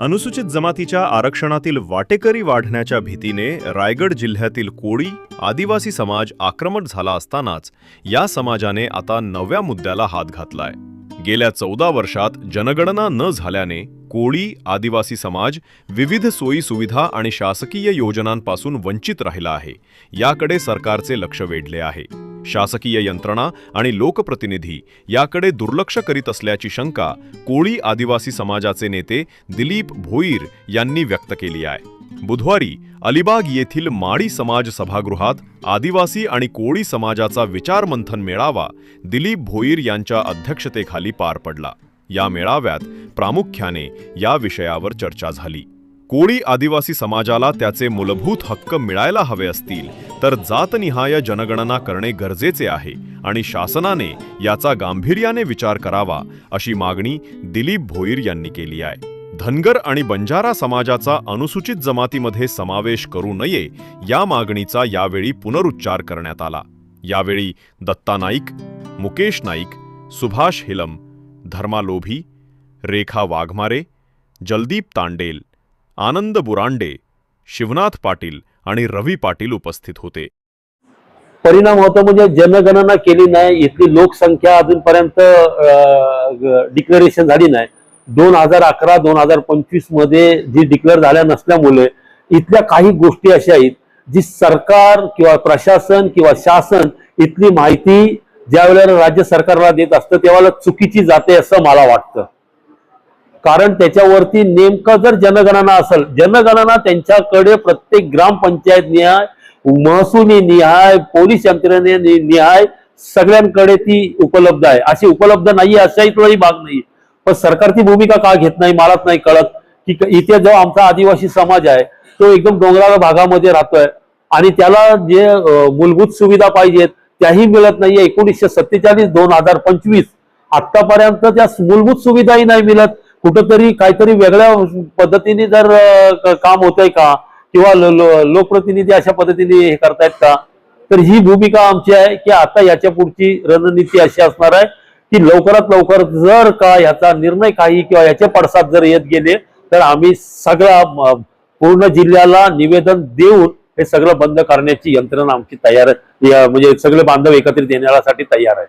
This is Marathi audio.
अनुसूचित जमातीच्या आरक्षणातील वाटेकरी वाढण्याच्या भीतीने रायगड जिल्ह्यातील कोळी आदिवासी समाज आक्रमक झाला असतानाच या समाजाने आता नव्या मुद्द्याला हात घातलाय. गेल्या चौदा वर्षात जनगणना न झाल्याने कोळी आदिवासी समाज विविध सोयी सुविधा आणि शासकीय योजनांपासून वंचित राहिला आहे. याकडे सरकारचे लक्ष वेधले आहे. शासकीय यंत्रणा आणि लोकप्रतिनिधी याकडे दुर्लक्ष करीत असल्याची शंका कोळी आदिवासी समाजाचे नेते दिलीप भोईर यांनी व्यक्त केली आहे. बुधवारी अलिबाग येथील माडी समाज सभागृहात आदिवासी आणि कोळी समाजाचा विचारमंथन मेळावा दिलीप भोईर यांच्या अध्यक्षतेखाली पार पडला. या मेळाव्यात प्रामुख्याने या विषयावर चर्चा झाली. कोळी आदिवासी समाजाला त्याचे मूलभूत हक्क मिळायला हवे असतील तर जातनिहाय जनगणना करणे गरजेचे आहे आणि शासनाने याचा गांभीर्याने विचार करावा अशी मागणी दिलीप भोईर यांनी केली आहे. धनगर आणि बंजारा समाजाचा अनुसूचित जमातीमध्ये समावेश करू नये या मागणीचा यावेळी पुनरुच्चार करण्यात आला. यावेळी दत्ता नाईक मुकेश नाईक सुभाष हिलम धर्मा लोभी रेखा वाघमारे जलदीप तांडेल आनंद बुरांडे शिवनाथ पाटील आणि रवी पाटील उपस्थित होते. परिणाम होतो म्हणजे जनगणना केली नाही इथली लोकसंख्या अजूनपर्यंत डिक्लेरेशन झाली नाही. दोन हजार अकरा दोन हजार पंचवीसमध्ये जी डिक्लेअर झाल्या नसल्यामुळे इथल्या काही गोष्टी अशा आहेत जी सरकार किंवा प्रशासन किंवा शासन इथली माहिती ज्या वेळेला राज्य सरकारला देत असतं त्यावेळेला चुकीची जाते असं मला वाटतं. कारण त्याच्यावरती नेमकं जर जनगणना असेल जनगणना त्यांच्याकडे प्रत्येक ग्रामपंचायत निहाय महसुली निहाय पोलीस यंत्रणे निहाय सगळ्यांकडे ती उपलब्ध आहे. अशी उपलब्ध नाही अशाही तुलाही भाग नाही पण सरकार ती भूमिका का घेत नाही मलाच नाही कळत. की इथे जो आमचा आदिवासी समाज आहे तो एकदम डोंगराळ भागामध्ये राहतोय. आणि त्याला जे मूलभूत सुविधा पाहिजेत त्याही मिळत नाहीये. एकोणीसशे सत्तेचाळीस दोन हजार पंचवीस आतापर्यंत त्या मूलभूत सुविधाही नाही मिळत. कुठंतरी काहीतरी वेगळ्या पद्धतीने जर काम होत काम होतंय का? किंवा लोकप्रतिनिधी अशा पद्धतीने हे करतायत का? तर ही भूमिका आमची आहे की आता याच्या पुढची रणनीती अशी असणार आहे की लवकरात लवकर जर का याचा निर्णय काही किंवा याचे पडसाद जर येत गेले तर आम्ही सगळ्या पूर्ण जिल्ह्याला निवेदन देऊन हे सगळं बंद करण्याची यंत्रणा आमची तयार आहे म्हणजे सगळे बांधव एकत्रित येण्यासाठी तयार आहे